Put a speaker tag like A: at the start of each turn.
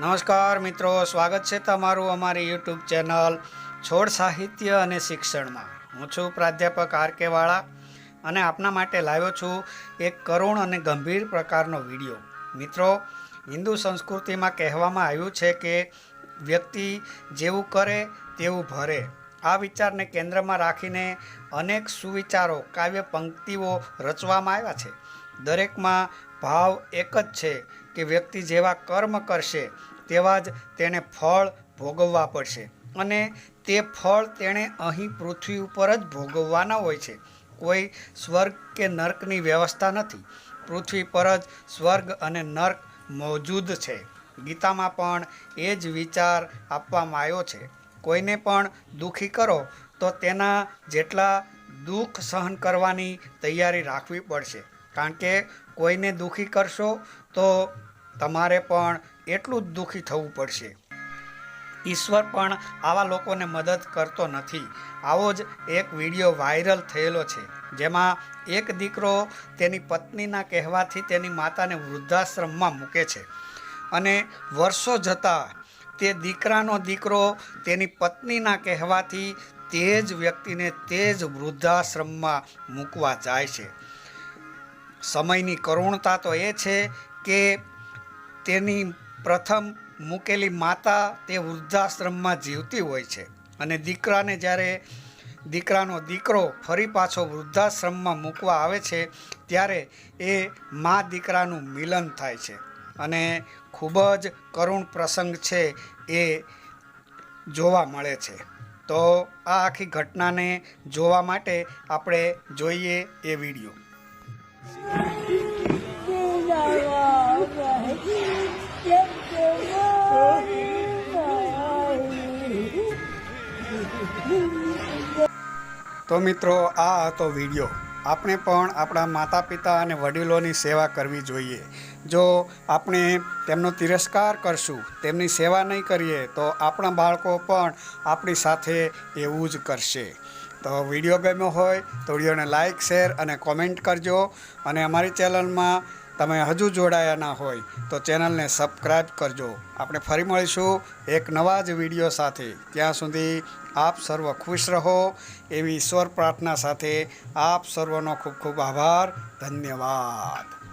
A: નમસ્કાર મિત્રો, સ્વાગત છે તમારું અમારી યુટ્યુબ ચેનલ છોડ સાહિત્ય અને શિક્ષણમાં. હું છું પ્રાધ્યાપક આર કે વાળા અને આપના માટે લાવ્યો છું એક કરુણ અને ગંભીર પ્રકારનો વીડિયો. મિત્રો, હિન્દુ સંસ્કૃતિમાં કહેવામાં આવ્યું છે કે વ્યક્તિ જેવું કરે તેવું ભરે. આ વિચારને કેન્દ્રમાં રાખીને અનેક સુવિચારો, કાવ્ય પંક્તિઓ રચવામાં આવ્યા છે. દરેકમાં ભાવ એક જ છે. કે વ્યક્તિ જેવા કર્મ કરશે, તેવા જ તેણે ફળ ભોગવવા પડશે. અને તે ફળ તેણે અહીં પૃથ્વી ઉપર જ ભોગવવાના હોય છે. કોઈ સ્વર્ગ કે નર્કની વ્યવસ્થા નથી. પૃથ્વી પર જ સ્વર્ગ અને નર્ક મોજૂદ છે. ગીતામાં પણ એ જ વિચાર આપવામાં આવ્યો છે. કોઈને પણ દુઃખી કરો, તો તેના જેટલા દુઃખ સહન કરવાની તૈયારી રાખવી પડશે. કારણ કે કોઈને દુઃખી કરશો તો તમારે પણ એટલું જ દુઃખી થવું પડશે. ઈશ્વર પણ આવા લોકોને મદદ કરતો નથી. આવો જ એક વીડિયો વાયરલ થયેલો છે, જેમાં એક દીકરો તેની પત્નીના કહેવાથી તેની માતાને વૃદ્ધાશ્રમમાં મૂકે છે. અને વર્ષો જતાં તે દીકરાનો દીકરો તેની પત્નીના કહેવાથી તે જ વ્યક્તિને તે જ વૃદ્ધાશ્રમમાં મૂકવા જાય છે. સમયની કરુણતા તો એ છે કે તેની પ્રથમ મૂકેલી માતા તે વૃદ્ધાશ્રમમાં જીવતી હોય છે. અને દીકરાને જ્યારે દીકરાનો દીકરો ફરી પાછો વૃદ્ધાશ્રમમાં મૂકવા આવે છે, ત્યારે એ મા દીકરાનું મિલન થાય છે. અને ખૂબ જ કરુણ પ્રસંગ છે એ જોવા મળે છે. તો આ આખી ઘટનાને જોવા માટે આપણે જોઈએ એ વીડિયો. તો મિત્રો, આ હતો વીડિયો. આપણે પણ આપણા માતા પિતા અને વડીલોની સેવા કરવી જોઈએ. જો આપણે તેમનો તિરસ્કાર કરશું, તેમની સેવા નહીં કરીએ, તો આપણા બાળકો પણ આપણી સાથે એવું જ કરશે. તો વીડિયો ગમ્યો હોય તો વિડીયોને લાઇક શેર અને કોમેન્ટ કરજો. અને અમારી ચેનલમાં તમે હજુ જોડાયા ના હોય તો ચેનલને સબસ્ક્રાઈબ કરજો. આપણે ફરી મળીશું એક નવા જ વીડિયો સાથે. ત્યાં સુધી આપ સર્વ ખુશ રહો. એવી ઈશ્વર પ્રાર્થના સાથે આપ સર્વનો ખૂબ ખૂબ આભાર. ધન્યવાદ.